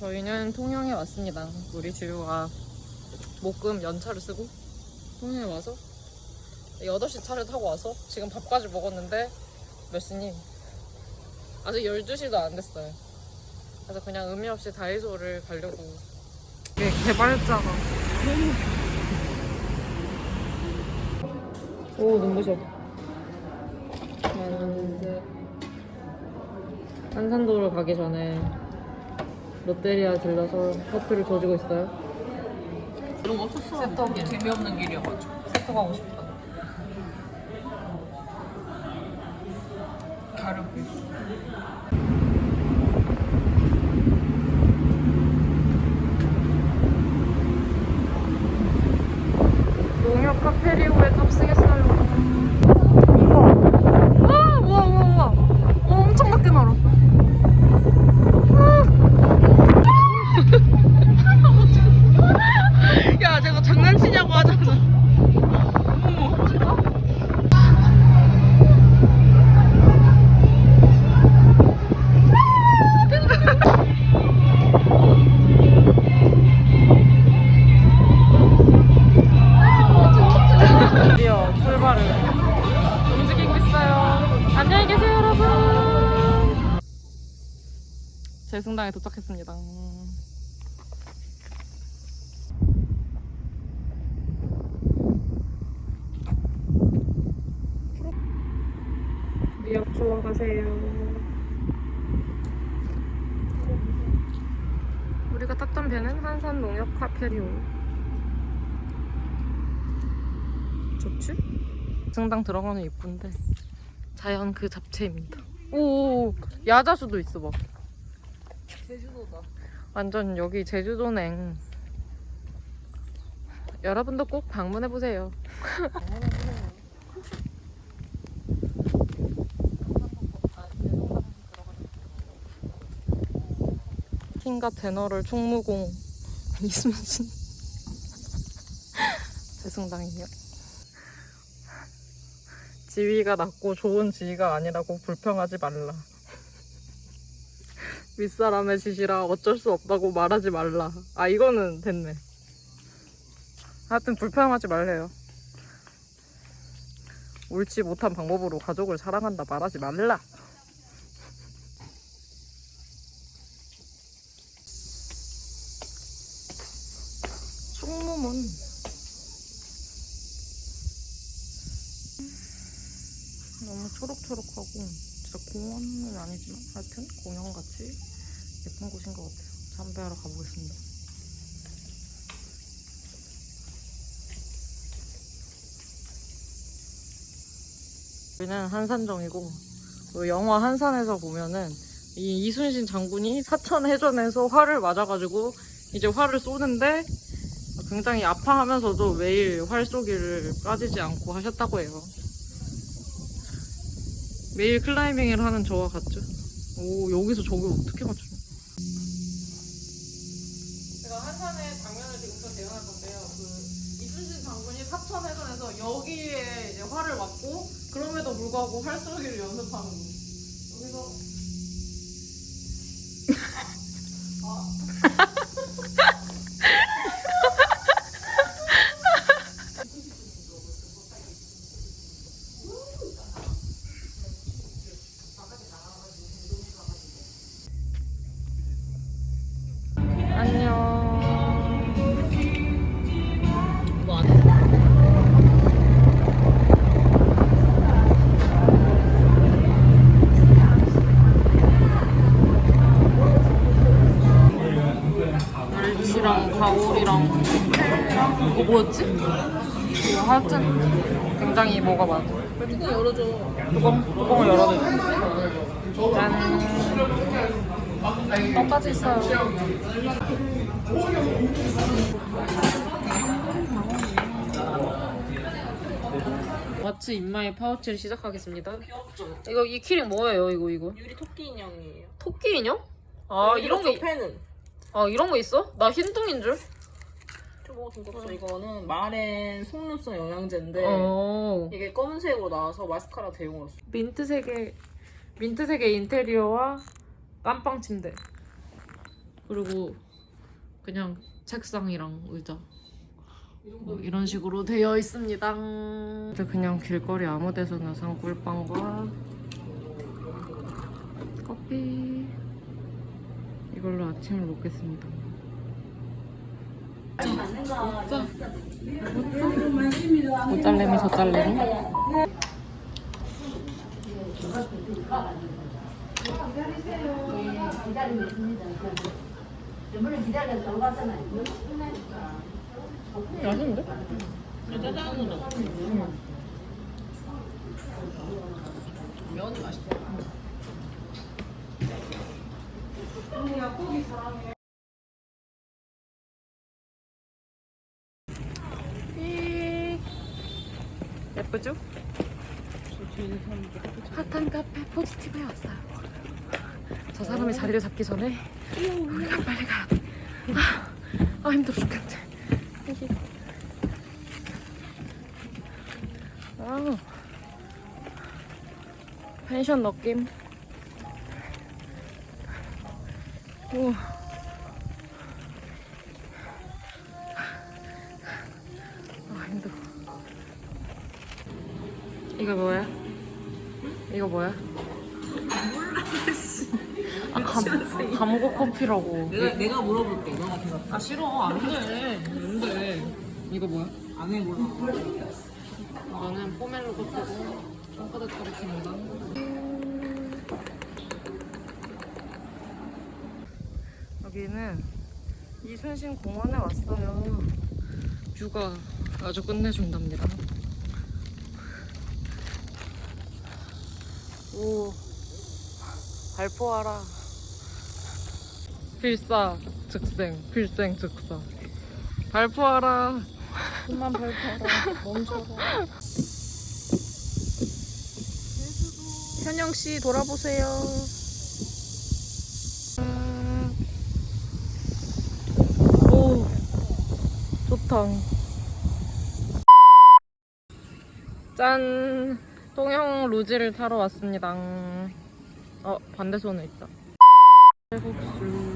저희는 통영에 왔습니다. 우리 지우가 목금 연차를 쓰고 통영에 와서 8시 차를 타고 와서 지금 밥까지 먹었는데 몇 시니? 아직 12시도 안 됐어요. 그래서 그냥 의미 없이 다이소를 가려고 이게 개발자가 오 눈부셔 나는 한산도를 가기 전에 롯데리아 들러서 커피를 조지고 있어요 이런 거 없었어. 세터기. 재미없는 길이어가지고. 세터 가고 싶다 가렵고 있어. 제승당에 도착했습니다. 미역 좋아 가세요. 우리가 탔던 배는 한산 농협 카페리오. 좋지? 승당 들어가는 이쁜데 자연 그 잡채입니다. 오 야자수도 있어 막. 제주도다. 완전 여기 제주도냉. 여러분도 꼭 방문해 보세요. 킹과 제너럴 총무공 이순신 재승당이요. 지위가 낮고 좋은 지위가 아니라고 불평하지 말라. 윗사람의 짓이라 어쩔 수 없다고 말하지 말라. 아, 이거는 됐네. 하여튼 불평하지 말래요. 옳지 못한 방법으로 가족을 사랑한다 말하지 말라. 총무문. 너무 초록초록하고 진짜 공원은 아니지만 하여튼 공연같이 예쁜 곳인 것 같아요. 참배하러 가보겠습니다. 여기는 한산정이고 그 영화 한산에서 보면은 이 이순신 장군이 사천 해전에서 활을 맞아가지고 이제 활을 쏘는데 굉장히 아파하면서도 매일 활 쏘기를 빠지지 않고 하셨다고 해요. 매일 클라이밍을 하는 저와 같죠? 오 여기서 저걸 어떻게 맞추냐? 제가 한산의 장면을 지금부터 재현할 건데요. 그 이순신 장군이 사천 해전에서 여기에 이제 활을 맞고 그럼에도 불구하고 활 쏘기를 연습하는 거. 여기서 안녕. 멸치랑 가오리랑 이거 뭐였지? 이거 하여튼 굉장히 뭐가 많아. 뚜껑 열어줘. 뚜껑 뚜껑을 열어도 짠. 떡까지 있어요. 마치 인마의 파우치를 시작하겠습니다. 귀엽죠? 이거 이 키링 뭐예요? 이거 이거 유리 토끼 인형이에요. 토끼 인형? 아 이런 게 펜은. 아 이런 거 있어? 나 흰둥인 줄. 좀 먹어준 거 없어. 이거는 마렌 속눈썹 영양제인데 어. 이게 검은색으로 나와서 마스카라 대용으로 써. 민트색의 민트색의 인테리어와 깜빵 침대. 그리고 그냥 책상이랑 의자 뭐 이런 식으로 되어 있습니다. 그냥 길거리 아무 데서나 산 꿀빵과 커피 이걸로 아침을 먹겠습니다. 기다려서 돌아갔잖아요. 맛있는데? 짜장으로. 면이 맛있 다. 예쁘죠? 핫한 카페 포지티브에 왔어요. 저 사람이 자리를 잡기 전에 우리가 빨리 가야 돼. 아, 아 힘들어 죽겠네. 아, 펜션 느낌. 오. 아 힘들어. 이거 뭐야? 이거 뭐야? 아, 감, 감고 커피라고. 내가 내가 물어볼게. 너가 대답. 아, 싫어. 안 돼. 안 돼. 이거 뭐야? 안 해 몰라. 이거는 포멜로 커피고, 청포도 터리입니다 여기는 이순신 공원에 왔어요. 뷰가 아주 끝내준답니다. 오, 발포하라. 필사 즉생, 필생 즉사. 발포하라. 그만 발포하라. 멈춰라. 현영 씨 돌아보세요. 좋다. 짠, 통영 루지를 타러 왔습니다. 어, 반대 손에 있다. 해국수.